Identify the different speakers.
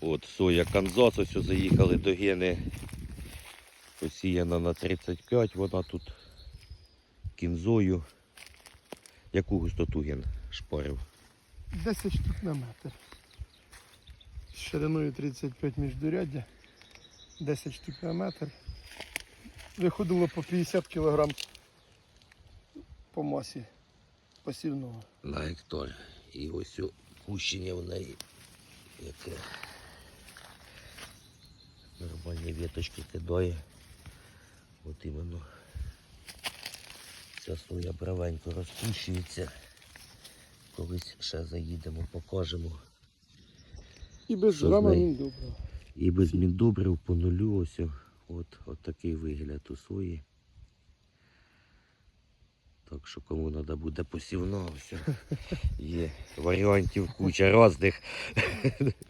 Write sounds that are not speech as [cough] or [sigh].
Speaker 1: От соя Канзас, ось заїхали до Гени. Посіяна на 35, вона тут кінзою. Яку густоту ген шпарив?
Speaker 2: 10 штук на метр. З шириною 35 міждуряддя. 10 штук на метр. Виходило по 50 кг по масі посівного.
Speaker 1: На гектар. І ось у кущення в неї. Яке нормальні віточки кидає. От іменно ця соя бравенько розпущується. Колись ще заїдемо, покажемо.
Speaker 2: І без він добре.
Speaker 1: І без міндобрив по нулю ось. От, от такий вигляд у сої. Так що кому треба буде посівно, ось. [laughs] Є варіантів куча різних. [laughs]